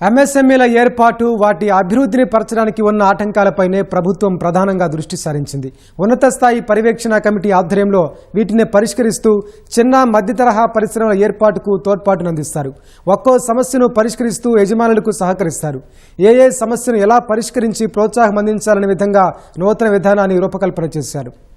ఎంఎస్ఎంఈల ఏర్పాటు వాటి అభివృద్ధిని పరచడానికి ఉన్న ఆటంకాలపైనే ప్రభుత్వం ప్రధానంగా దృష్టి సారించింది. ఉన్నత స్థాయి పర్యవేక్షణ కమిటీ ఆధ్వర్యంలో వీటిని పరిష్కరిస్తూ చిన్న మధ్య తరహా పరిశ్రమల ఏర్పాటుకు తోడ్పాటునందిస్తారు. ఒక్కో సమస్యను పరిష్కరిస్తూ యజమానులకు సహకరిస్తారు. ఏ ఏ సమస్యను ఎలా పరిష్కరించి ప్రోత్సాహం అందించాలనే విధంగా నూతన విధానాన్ని రూపకల్పన చేశారు.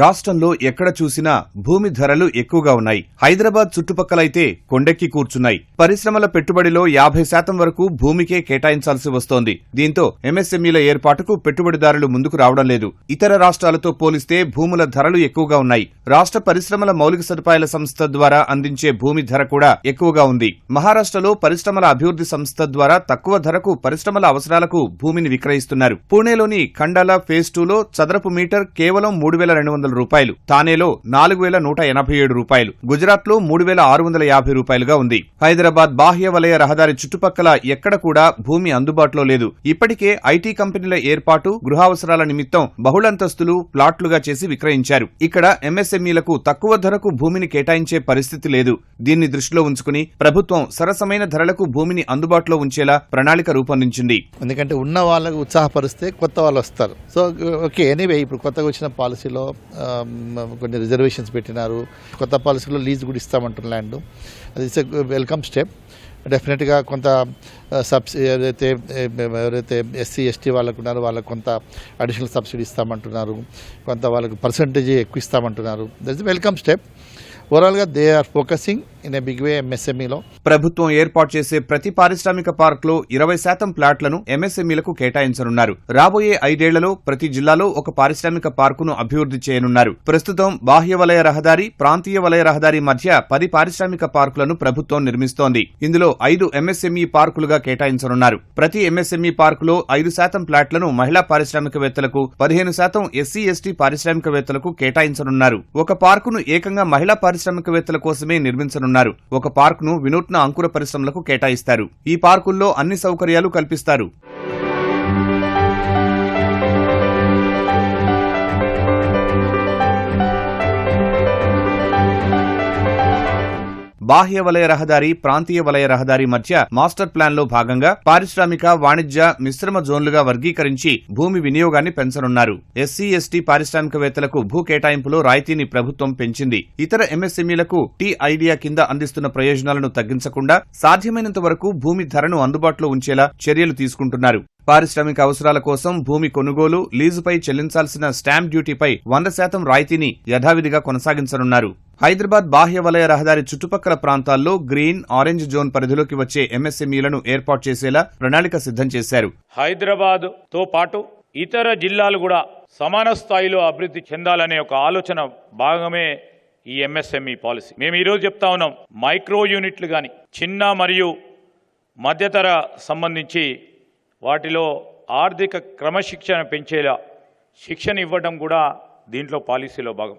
రాష్ట్రంలో ఎక్కడ చూసినా భూమి ధరలు ఎక్కువగా ఉన్నాయి. హైదరాబాద్ చుట్టుపక్కలైతే కొండెక్కి కూర్చున్నాయి. పరిశ్రమల పెట్టుబడిలో యాభై శాతం వరకు భూమికే కేటాయించాల్సి వస్తోంది. దీంతో ఎంఎస్ఎంఈల ఏర్పాటుకు పెట్టుబడిదారులు ముందుకు రావడం లేదు. ఇతర రాష్ట్రాలతో పోలిస్తే భూముల ధరలు ఎక్కువగా ఉన్నాయి. రాష్ట్ర పరిశ్రమల మౌలిక సదుపాయాల సంస్థ ద్వారా అందించే భూమి ధర కూడా ఎక్కువగా ఉంది. మహారాష్ట్రలో పరిశ్రమల అభివృద్ధి సంస్థ ద్వారా తక్కువ ధరకు పరిశ్రమల అవసరాలకు భూమిని విక్రయిస్తున్నారు. పూణేలోని ఖండాల ఫేజ్ టూలో చదరపు మీటర్ కేవలం మూడు వేల రెండు వందల రూపాయలు. తానేలో నాలుగు వేల నూట ఎనభై ఏడు రూపాయలు. గుజరాత్లో మూడు వేల ఆరు వందల యాభై రూపాయలుగా ఉంది. హైదరాబాద్ బాహ్య వలయ రహదారి చుట్టుపక్కల ఎక్కడ కూడా భూమి అందుబాటులో లేదు. ఇప్పటికే ఐటీ కంపెనీల ఏర్పాటు గృహావసరాల నిమిత్తం బహుళంతస్తులు ప్లాట్లుగా చేసి విక్రయించారు. ఇక్కడ ఎంఎస్ఎంఈలకు తక్కువ ధరకు భూమిని కేటాయించే పరిస్థితి లేదు. దీన్ని దృష్టిలో ఉంచుకుని ప్రభుత్వం సరసమైన ధరలకు భూమిని అందుబాటులో ఉంచేలా ప్రణాళిక రూపొందించింది. ఎందుకంటే ఉన్న వాళ్ళకు ఉత్సాహపరిస్తే కొత్త వాళ్ళు వస్తారు. సో ఓకే ఎనీవే ఇప్పుడు కొత్తగా వచ్చిన పాలసీలో కొన్ని రిజర్వేషన్స్ పెట్టినారు. కొత్త పాలసీలో లీజ్ కూడా ఇస్తామంటున్న ల్యాండ్. అది ఇట్స్ వెల్కమ్ స్టెప్. డెఫినెట్గా కొంత సబ్సిడీ ఏదైతే ఎవరైతే ఎస్సీ ఎస్టీ వాళ్ళకు ఉన్నారో వాళ్ళకు కొంత అడిషనల్ సబ్సిడీ ఇస్తామంటున్నారు. కొంత వాళ్ళకు పర్సంటేజ్ ఎక్కువ ఇస్తామంటున్నారు. దట్స్ వెల్కమ్ స్టెప్ ఓవరాల్గా they are focusing in a big way ఎంఎస్ఎంఈలో ప్రభుత్వం ఏర్పాటు చేసే ప్రతి పారిశ్రామిక పార్క్లో ఇరవై శాతం ప్లాట్లను ఎంఎస్ఎంఈలకు కేటాయించనున్నారు. రాబోయే ఐదేళ్ళలో ప్రతి జిల్లాలో ఒక పారిశ్రామిక పార్కును అభివృద్ధి చేయనున్నారు. ప్రస్తుతం బాహ్య వలయ రహదారి ప్రాంతీయ వలయ రహదారి మధ్య పది పారిశ్రామిక పార్కులను ప్రభుత్వం నిర్మిస్తోంది. ఇందులో ఐదు ఎంఎస్ఎంఈ పార్కులుగా కేటాయించనున్నారు. ప్రతి ఎంఎస్ఎంఈ పార్కులో ఐదు శాతం ప్లాట్లను మహిళా పారిశ్రామికవేత్తలకు పదిహేను శాతం ఎస్సీ ఎస్టీ పారిశ్రామికవేత్తలకు కేటాయించనున్నారు. ఒక పార్కును ఏకంగా మహిళా పారిశ్రామికవేత్తల కోసమే నిర్మించనున్నారు. ఒక పార్కును వినూత్న అంకుర పరిశ్రమలకు కేటాయిస్తారు. ఈ పార్కుల్లో అన్ని సౌకర్యాలు కల్పిస్తారు. బాహ్య వలయ రహదారి ప్రాంతీయ వలయ రహదారి మధ్య మాస్టర్ ప్లాన్లో భాగంగా పారిశ్రామిక వాణిజ్య మిశ్రమ జోన్లుగా వర్గీకరించి భూమి వినియోగాన్ని పెంచనున్నారు. ఎస్సీ ఎస్టీ పారిశ్రామికవేత్తలకు భూ కేటాయింపులో రాయితీని ప్రభుత్వం పెంచింది. ఇతర ఎంఎస్ఎంఈలకు టీ ఐడియా కింద అందిస్తున్న ప్రయోజనాలను తగ్గించకుండా సాధ్యమైనంత వరకు భూమి ధరను అందుబాటులో ఉంచేలా చర్యలు తీసుకుంటున్నారు. పారిశ్రామిక అవసరాల కోసం భూమి కొనుగోలు లీజుపై చెల్లించాల్సిన స్టాంప్ డ్యూటీపై వంద శాతం రాయితీని యథావిధిగా కొనసాగించనున్నారు. హైదరాబాద్ బాహ్య వలయ రహదారి చుట్టుపక్కల ప్రాంతాల్లో గ్రీన్ ఆరెంజ్ జోన్ పరిధిలోకి వచ్చే ఎంఎస్ఎంఈలను ఏర్పాటు చేసేలా ప్రణాళిక సిద్ధం చేశారు. హైదరాబాద్తో పాటు ఇతర జిల్లాలు కూడా సమాన స్థాయిలో అభివృద్ధి చెందాలనే ఒక ఆలోచన భాగమే ఈ ఎంఎస్ఎంఈ పాలసీ. మేము ఈరోజు చెప్తా ఉన్నాం మైక్రో యూనిట్లు కానీ చిన్న మరియు మధ్యతర సంబంధించి వాటిలో ఆర్థిక క్రమశిక్షణ పెంచేలా శిక్షణ ఇవ్వడం కూడా దీంట్లో పాలసీలో భాగం.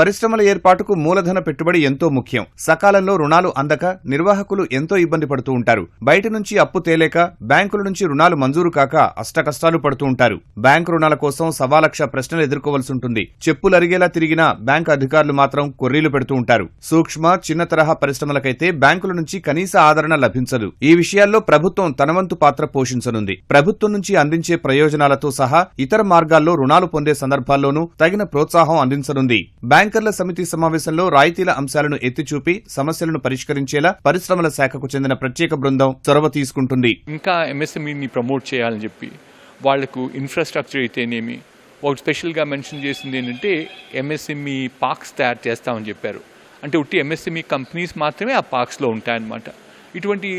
పరిశ్రమల ఏర్పాటుకు మూలధన పెట్టుబడి ఎంతో ముఖ్యం. సకాలంలో రుణాలు అందక నిర్వాహకులు ఎంతో ఇబ్బంది పడుతూ ఉంటారు. బయట నుంచి అప్పు తేలేక బ్యాంకుల నుంచి రుణాలు మంజూరు కాక అష్టకష్టాలు పడుతూ ఉంటారు. బ్యాంకు రుణాల కోసం సవాలక్ష ప్రశ్నలు ఎదుర్కోవాల్సి ఉంటుంది. చెప్పులరిగేలా తిరిగిన బ్యాంకు అధికారులు మాత్రం కొర్రీలు పెడుతూ ఉంటారు. సూక్ష్మ చిన్న తరహా పరిశ్రమలకైతే బ్యాంకుల నుంచి కనీస ఆదరణ లభించదు. ఈ విషయాల్లో ప్రభుత్వం తనవంతు పాత్ర పోషించనుంది. ప్రభుత్వం నుంచి అందించే ప్రయోజనాలతో సహా ఇతర మార్గాల్లో రుణాలు పొందే సందర్భాల్లోనూ తగిన ప్రోత్సాహం అందించనుంది. బ్యాంకర్ల సమితి సమావేశంలో రాయితీల అంశాలను ఎత్తిచూపి సమస్యలను పరిష్కరించేలా పరిశ్రమల శాఖకు చెందిన ప్రత్యేక బృందం చొరవ తీసుకుంటుంది. ఇంకా ఎంఎస్ఎంఈని ప్రమోట్ చేయాలని చెప్పి వాళ్ళకు ఇన్ఫ్రాస్ట్రక్చర్ అయితేనేమి ఒక స్పెషల్గా మెన్షన్ చేసింది ఏంటంటే ఎంఎస్ఎంఈ పార్క్స్ తయారు చేస్తామని చెప్పారు. అంటే ఉట్టి ఎంఎస్ఎంఈ కంపెనీస్ మాత్రమే ఆ పార్క్స్లో ఉంటాయన్నమాట. ఇటువంటి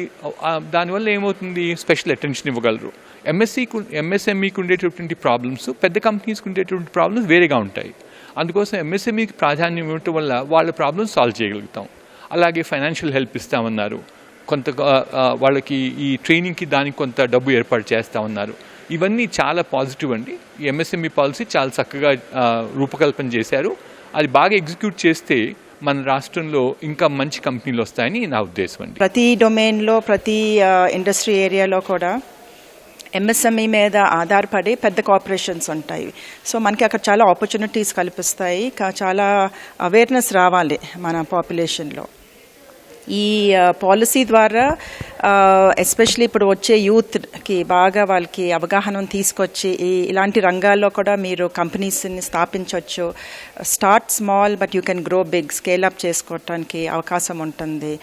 దానివల్ల ఏమవుతుంది? స్పెషల్ అటెన్షన్ ఇవ్వగలరు. ఎంఎస్సీకు ఎంఎస్ఎంఈకి ఉండేటటువంటి ప్రాబ్లమ్స్ పెద్ద కంపెనీస్కి ఉండేటువంటి ప్రాబ్లమ్స్ వేరేగా ఉంటాయి. అందుకోసం ఎంఎస్ఎంఈకి ప్రాధాన్యం ఇవ్వటం వల్ల వాళ్ళ ప్రాబ్లమ్స్ సాల్వ్ చేయగలుగుతాం. అలాగే ఫైనాన్షియల్ హెల్ప్ ఇస్తామన్నారు. కొంత వాళ్ళకి ఈ ట్రైనింగ్కి దానికి కొంత డబ్బు ఏర్పాటు చేస్తామన్నారు. ఇవన్నీ చాలా పాజిటివ్ అండి. ఈ ఎంఎస్ఎంఈ పాలసీ చాలా చక్కగా రూపకల్పన చేశారు. అది బాగా ఎగ్జిక్యూట్ చేస్తే మన రాష్ట్రంలో ఇంకా మంచి కంపెనీలు వస్తాయని నా ఉద్దేశం అండి. ప్రతి డొమైన్లో ప్రతి ఇండస్ట్రీ ఏరియాలో కూడా ఎంఎస్ఎంఈ మీద ఆధారపడి పెద్ద కార్పొరేషన్స్ ఉంటాయి. సో మనకి అక్కడ చాలా ఆపర్చునిటీస్ కల్పిస్తాయి. కా- చాలా అవేర్నెస్ రావాలి మన పాపులేషన్లో ఈ పాలసీ ద్వారా ఎస్పెషలీ ఇప్పుడు వచ్చే యూత్కి బాగా వాళ్ళకి అవగాహన తీసుకొచ్చి ఈ ఇలాంటి రంగాల్లో కూడా మీరు కంపెనీస్ని స్థాపించవచ్చు start small but you can grow big scale up చేసుకోవటానికి అవకాశం ఉంటుంది.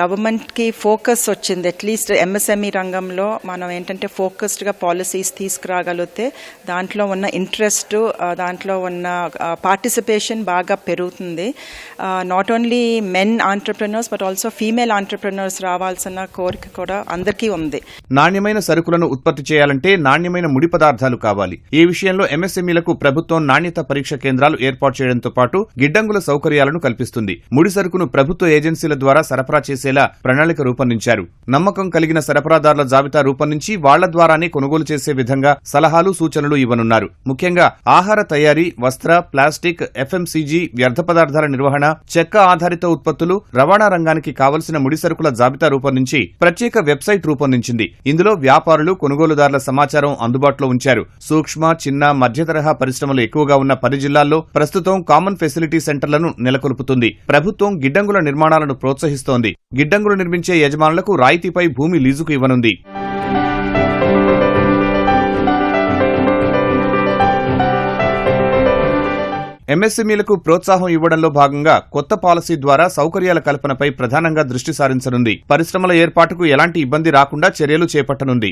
గవర్నమెంట్కి ఫోకస్ వచ్చింది. అట్లీస్ట్ ఎంఎస్ఎంఈ రంగంలో మనం ఏంటంటే ఫోకస్డ్గా పాలసీస్ తీసుకురాగలిగితే దాంట్లో ఉన్న ఇంట్రెస్ట్ దాంట్లో ఉన్న పార్టిసిపేషన్ బాగా పెరుగుతుంది. Not only men entrepreneurs but also female entrepreneurs రావాల్సిన కోరిక కూడా అందరికీ ఉంది. నాణ్యమైన సరుకులను ఉత్పత్తి చేయాలంటే నాణ్యమైన ముడి పదార్థాలు కావాలి. ఈ విషయంలో ఎంఎస్ఎంఈలకు ప్రభుత్వం నాణ్యత పరీక్ష కేంద్రాలు ఏర్పాటు చేయడంతో పాటు గిడ్డంగుల సౌకర్యాలను కల్పిస్తుంది. ముడి సరుకును ప్రభుత్వ ఏజెన్సీల ద్వారా సరఫరా చేసేలా ప్రణాళిక రూపొందించారు. నమ్మకం కలిగిన సరఫరాదారుల జాబితా రూపొందించి వాళ్ళ ద్వారానే కొనుగోలు చేసే విధంగా సలహాలు సూచనలు ఇవ్వనున్నారు. ముఖ్యంగా ఆహార తయారీ వస్త్ర ప్లాస్టిక్ ఎఫ్ఎంసీజీ వ్యర్థ పదార్థాల నిర్వహణ చెక్క ఆధారిత ఉత్పత్తులు రవాణా రంగానికి కావలసిన ముడి సరుకుల జాబితా రూపొందించి ప్రత్యేక వెబ్సైట్ రూపొందించింది. ఇందులో వ్యాపారులు కొనుగోలుదారుల సమాచారం అందుబాటులో ఉంచారు. సూక్ష్మ చిన్న మధ్యతరహా పరిశ్రమలు ఎక్కువగా ఉన్న పది జిల్లాల్లో ప్రస్తుతం కామన్ ఫెసిలిటీ సెంటర్లను నెలకొల్పుతుంది. ప్రభుత్వం గిడ్డంగుల నిర్మాణాలను ప్రోత్సహిస్తోంది. గిడ్డంగులు నిర్మించే యజమానులకు రాయితీపై భూమి లీజుకు ఇవ్వనుంది. ఎంఎస్ఎంఈలకు ప్రోత్సాహం ఇవ్వడంలో భాగంగా కొత్త పాలసీ ద్వారా సౌకర్యాల కల్పనపై ప్రధానంగా దృష్టి సారించనుంది. పరిశ్రమల ఏర్పాటుకు ఎలాంటి ఇబ్బంది రాకుండా చర్యలు చేపట్టనుంది.